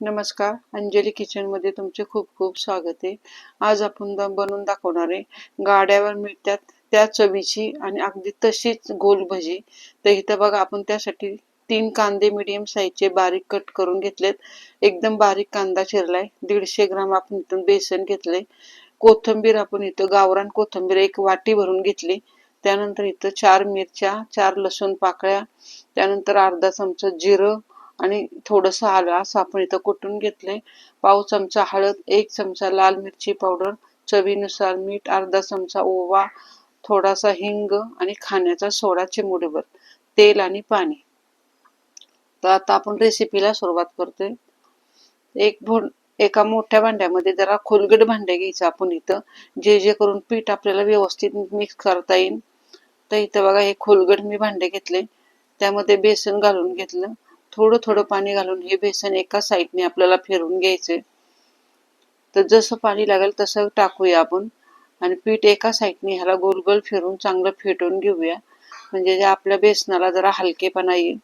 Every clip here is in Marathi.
नमस्कार अंजली किचनमध्ये तुमचे खूप खूप स्वागत आहे. आज आपण बनवून दाखवणार आहे गाड्यावर मिळतात त्या चवीची आणि अगदी तशीच गोल भजी. तर इथं बघा आपण त्यासाठी तीन कांदे मिडियम साईजचे बारीक कट करून घेतलेत. एकदम बारीक कांदा चिरलाय. दीडशे ग्राम आपण इथून बेसन घेतलंय. कोथिंबीर आपण इथं गावरान कोथिंबीर एक वाटी भरून घेतली. त्यानंतर इथं चार मिरच्या चार लसूण पाकळ्या. त्यानंतर अर्धा चमचा जिरं आणि थोडंसं आलं असं आपण इथं कुटून घेतलंय. पाव चमचा हळद एक चमचा लाल मिरची पावडर चवीनुसार मीठ अर्धा चमचा ओवा थोडासा हिंग आणि खाण्याचा सोडा चिमुडभर तेल आणि पाणी. तर आता आपण रेसिपीला सुरुवात करतोय. एक भोन एका मोठ्या भांड्यामध्ये जरा खोलगट भांडे घ्यायचं आपण इथं. जे जे करून पीठ आपल्याला व्यवस्थित मिक्स करता येईल. तर इथं बघा हे खोलगट मी भांडे घेतले त्यामध्ये बेसन घालून घेतलं. थोडं थोडं पाणी घालून हे बेसन एका साईडने आपल्याला फिरवून घ्यायचे. तर जसं पाणी लागेल तसं टाकूया आपण. आणि पीठ एका साईडने ह्याला गोल गोल फिरून चांगलं फेटून घेऊया. म्हणजे जे आपल्या बेसनाला जरा हलकेपणा येईल.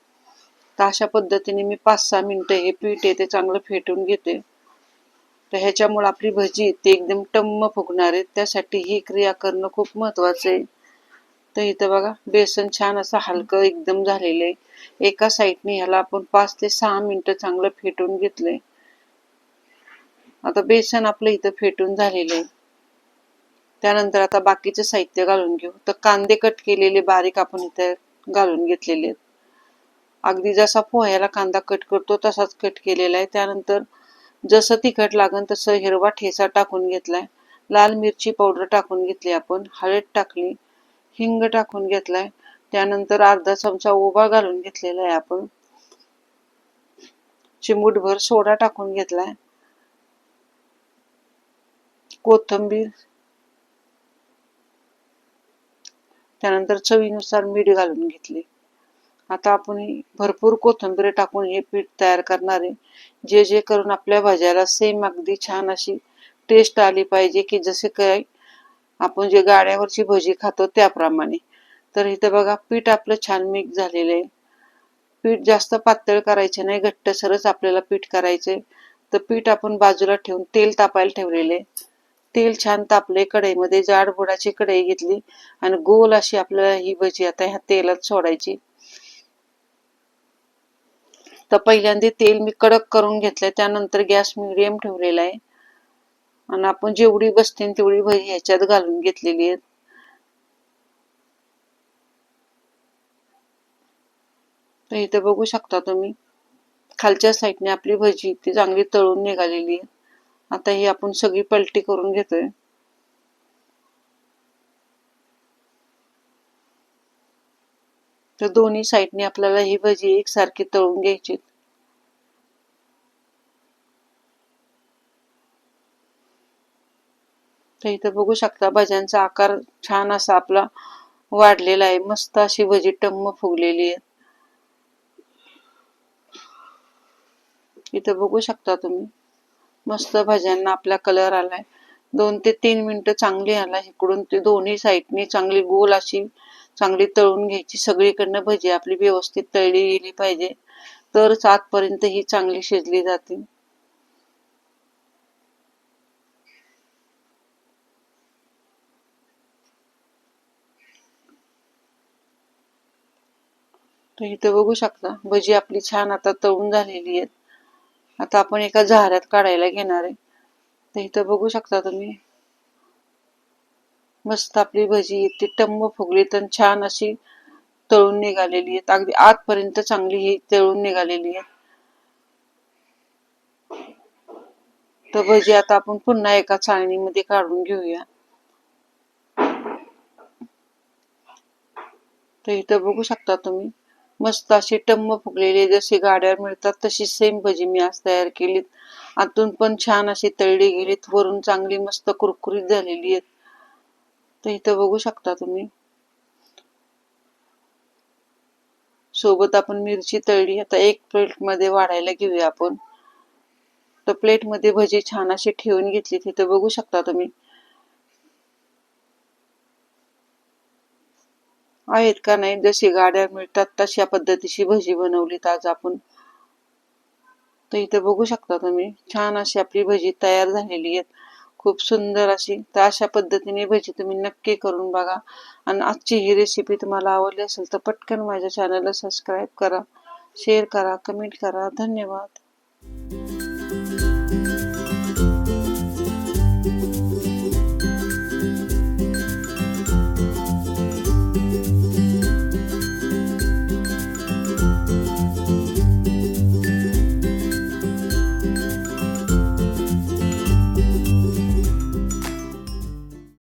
तर अशा पद्धतीने मी पाच सहा मिनटं हे पीठ आहे ते चांगलं फेटून घेते. तर ह्याच्यामुळे आपली भजी ते एकदम टम्म फुगणार आहे. त्यासाठी ही क्रिया करणं खूप महत्वाचं आहे. तर इथं बघा बेसन छान असं हलकं एकदम झालेलं आहे. एका साईडने ह्याला आपण पाच ते सहा मिनिटं चांगलं फेटून घेतलंय. आता बेसन आपलं इथं फेटून झालेलं आहे. त्यानंतर आता बाकीचं साहित्य घालून घेऊ. तर कांदे कट केलेले बारीक आपण इथं घालून घेतलेले आहेत. अगदी जसा पोह्याला कांदा कट करतो तसाच कट केलेला आहे. त्यानंतर जसं तिखट लागन तसं हिरवा ठेचा टाकून घेतलाय. लाल मिरची पावडर टाकून घेतली आपण. हळद टाकली. हिंग टाकून घेतलाय. त्यानंतर अर्धा चमचा उभा घालून घेतलेला आहे आपण. चिमूटभर सोडा टाकून घेतलाय. कोथंबीर. त्यानंतर चवीनुसार मीठ घालून घेतले. आता आपण भरपूर कोथिंबीर टाकून हे पीठ तयार करणारे जे जे करून आपल्या भाज्याला सेम अगदी छान अशी टेस्ट आली पाहिजे की जसे काय आपण जे गाड्यावरची भजी खातो त्याप्रमाणे. तर इथं बघा पीठ आपलं छान मिक्स झालेलं आहे. पीठ जास्त पातळ करायचे नाही घट्टसरच आपल्याला पीठ करायचे तर पीठ आपण बाजूला ठेवून तेल तापायला ठेवलेले तेल छान तापले कढईमध्ये जाड बुडाची कढई घेतली आणि गोल अशी आपल्याला ही भजी आता ह्या तेलात सोडायची. तर पहिल्यांदा तेल मी कडक करून घेतलंय त्यानंतर गॅस मिडियम ठेवलेला आहे. आणि आपण जेवढी बसते तेवढी भजी ह्याच्यात घालून घेतलेली आहे तर इथे बघू शकता तुम्ही खालच्या साईडने आपली भजी ती चांगली तळून निघालेली आहे. आता ही आपण सगळी पलटी करून घेतोय. तर दोन्ही साईडने आपल्याला ही भजी एकसारखी तळून घ्यायची तर इथं बघू शकता भज्यांचा आकार छान असा आपला वाढलेला आहे. मस्त अशी भजी टम्म फुगलेली आहे. इथं बघू शकता तुम्ही. मस्त भज्यांना आपला कलर आलाय. दोन ते तीन मिनिटं चांगली आला. इकडून ते दोन्ही साईडनी चांगली गोल अशी चांगली तळून घ्यायची. सगळीकडनं भजी आपली व्यवस्थित तळली गेली पाहिजे. तरच आतपर्यंत ही चांगली शिजली जाते. तर इथं बघू शकता भजी आपली छान आता तळून झालेली आहेत. आता आपण एका झाऱ्यात काढायला घेणार आहे. तर इथं बघू शकता तुम्ही. मस्त आपली भजी ती टंब फुगली तर छान अशी तळून निघालेली आहेत. अगदी आतपर्यंत चांगली ही तळून निघालेली आहे. तर भजी आता आपण पुन्हा एका चाळणीमध्ये काढून घेऊया. तर इथं बघू शकता तुम्ही. मस्त अशी टम्म फुगलेली जशी गाड्यावर मिळतात तशी सेम भजी मी आज तयार केलीत. आतून पण छान अशी तळली गेलीत वरून चांगली मस्त कुरकुरीत झालेली आहेत. तर इथं बघू शकता तुम्ही. सोबत आपण मिरची तळली आता एक प्लेटमध्ये वाढायला घेऊया आपण. तर प्लेटमध्ये भजी छान अशी ठेवून घेतली तिथं बघू शकता तुम्ही. आहेत का नाही? जशी गाड्या मिळतात तशा पद्धतीची भजी बनवलीत आज आपण. तर इथे बघू शकता तुम्ही छान अशी आपली भजी तयार झालेली आहेत. खूप सुंदर अशी तर अशा पद्धतीने भजी तुम्ही नक्की करून बघा. आणि आजची ही रेसिपी तुम्हाला आवडली असेल तर पटकन माझ्या चॅनलला सबस्क्राईब करा शेअर करा कमेंट करा. धन्यवाद.